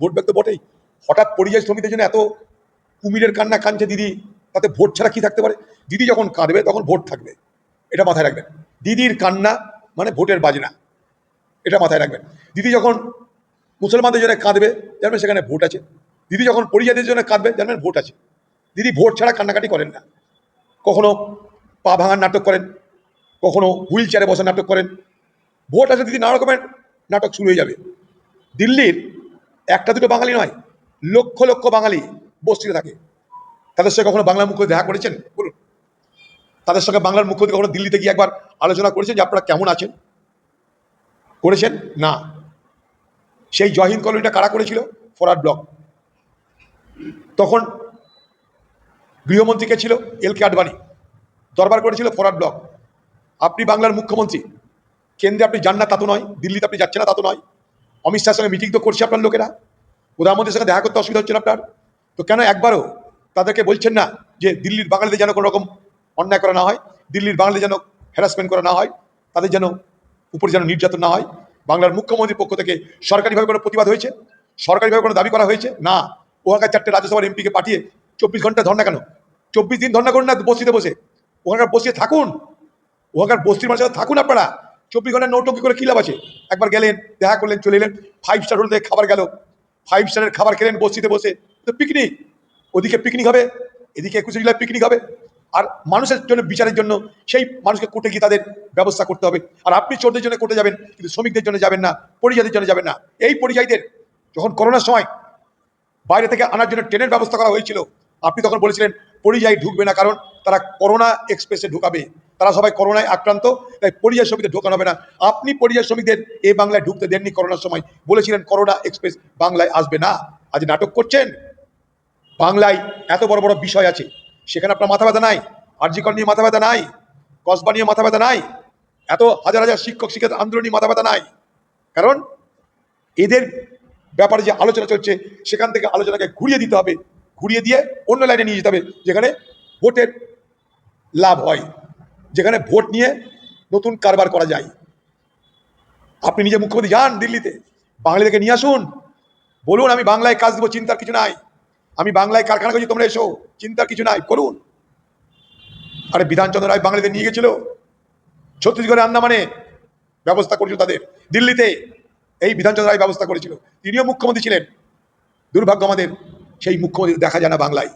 Vote bag তো বটেই। হঠাৎ পরিযায়ী শ্রমিকদের জন্য এত কুমিরের কান্না কাঁদছে দিদি, তাতে ভোট ছাড়া কি থাকতে পারে? দিদি যখন কাঁদবে, তখন ভোট থাকবে। এটা মাথায় রাখবেন। দিদির কান্না মানে ভোটের বাজনা। এটা মাথায় রাখবেন। দিদি যখন মুসলমানদের জন্য কাঁদবে, জানবেন সেখানে ভোট আছে। দিদি যখন পরিযায়ীদের জন্য কাঁদবে, জানবেন ভোট আছে। দিদি ভোট ছাড়া কান্নাকাটি করেন না। কখনো পা ভাঙার নাটক করেন, কখনো হুইল চেয়ারে বসার নাটক করেন। ভোট আছে দিদি, নানা রকমের নাটক শুরু হয়ে যাবে। দিল্লির একটা দুটো বাঙালি নয়, লক্ষ লক্ষ বাঙালি বস্তিতে থাকে। তাদের সঙ্গে কখনো বাংলা মুখ্যমন্ত্রী দেখা করেছেন? বলুন। তাদের সঙ্গে বাংলার মুখ্যমন্ত্রী কখনো দিল্লিতে গিয়ে একবার আলোচনা করেছেন যে আপনারা কেমন আছেন? করেছেন? না। সেই জয়হিন্দ কলোনিটা কারা করেছিল? ফরাদ ব্লক। তখন গৃহমন্ত্রী কে ছিল? এল কে আডবাণী। দরবার করেছিল ফরাদ ব্লক। আপনি বাংলার মুখ্যমন্ত্রী। কেন্দ্রে আপনি যান না তা তো নয়, দিল্লিতে আপনি যাচ্ছেন না তা তো নয়। অমিত শাহের সঙ্গে মিটিং তো করছে আপনার লোকেরা। প্রধানমন্ত্রীর সঙ্গে দেখা করতে অসুবিধা হচ্ছে আপনার? তো কেন একবারও তাদেরকে বলছেন না যে দিল্লির বাঙালিদের যেন কোনো রকম অন্যায় করা না হয়, দিল্লির বাঙালিদের যেন হ্যারাসমেন্ট করা না হয়, তাদের যেন উপরে যেন নির্যাতন না হয়? বাংলার মুখ্যমন্ত্রীর পক্ষ থেকে সরকারিভাবে কোনো প্রতিবাদ হয়েছে? সরকারিভাবে কোনো দাবি করা হয়েছে? না। ওখানকার চারটে রাজ্যসভার এমপিকে পাঠিয়ে চব্বিশ ঘণ্টা ধর্ণা কেন? চব্বিশ দিন ধর্ণা করুন না, বস্তিতে বসে। ওখানকার বসিয়ে থাকুন। ওখানকার বস্তির মানুষের থাকুন আপনারা। চব্বিশ ঘণ্টা নৌটঙ্কি করে কী লাভ আছে? একবার গেলেন, দেখা করলেন, চলে এলেন ফাইভ স্টার হোটেল থেকে খাবার গেল। ফাইভ স্টারের খাবার খেলেন, বস্তিতে বসে। তো পিকনিক ওদিকে পিকনিক হবে, এদিকে একুশে জুলাই পিকনিক হবে। আর মানুষের জন্য, বিচারের জন্য, সেই মানুষকে কোর্টে গিয়ে তাদের ব্যবস্থা করতে হবে। আর আপনি চোরদের জন্য কোর্টে যাবেন, কিন্তু শ্রমিকদের জন্য যাবেন না, পরিযায়ীদের জন্য যাবেন না। এই পরিযায়ীদের, যখন করোনার সময় বাইরে থেকে আনার জন্য ট্রেনের ব্যবস্থা করা হয়েছিল, আপনি তখন বলেছিলেন, পরিযায়ী ঢুকবে না, কারণ তারা করোনা এক্সপ্রেসে ঢুকাবে। তারা সবাই করোনায় আক্রান্ত, তাই পরিযায়ী শ্রমিকদের ঢোকানো হবে না। আপনি পরিযায়ী শ্রমিকদের এই বাংলায় ঢুকতে দেননি করোনার সময়। বলেছিলেন করোনা এক্সপ্রেস বাংলায় আসবে না। আজ নাটক করছেন। বাংলায় এত বড় বড় বিষয় আছে। সেখানে আপনার মাথা ব্যথা নাই। আর্জিকর নিয়ে মাথা ব্যথা নাই। কসবা নিয়ে মাথা ব্যথা নাই। এত হাজার হাজার শিক্ষক শিক্ষক আন্দোলন নিয়ে মাথা ব্যথা নাই। কারণ এদের ব্যাপারে যে আলোচনা চলছে, সেখান থেকে আলোচনাকে ঘুরিয়ে দিতে হবে। ঘুরিয়ে দিয়ে অন্য লাইনে নিয়ে যেতে হবে, যেখানে ভোটের লাভ হয়। যেখানে ভোট নিয়ে নতুন কারবার করা যায়। আপনি নিজে মুখ্যমন্ত্রী যান দিল্লিতে, বাঙালিদেরকে নিয়ে আসুন। বলুন, আমি বাংলায় কাজ দেবো, চিন্তার কিছু নাই। আমি বাংলায় কারখানা করছি, তোমরা এসো, চিন্তার কিছু নাই, করুন। আরে বিধানচন্দ্র রায় বাঙালিদের নিয়ে গেছিল। ছত্তিশগড়ে আন্দামানে ব্যবস্থা করেছিল তাদের। দিল্লিতে এই বিধানচন্দ্র রায় ব্যবস্থা করেছিল। তিনিও মুখ্যমন্ত্রী ছিলেন। দুর্ভাগ্য আমাদের, সেই মুখ্যমন্ত্রী দেখা যায় না বাংলায়।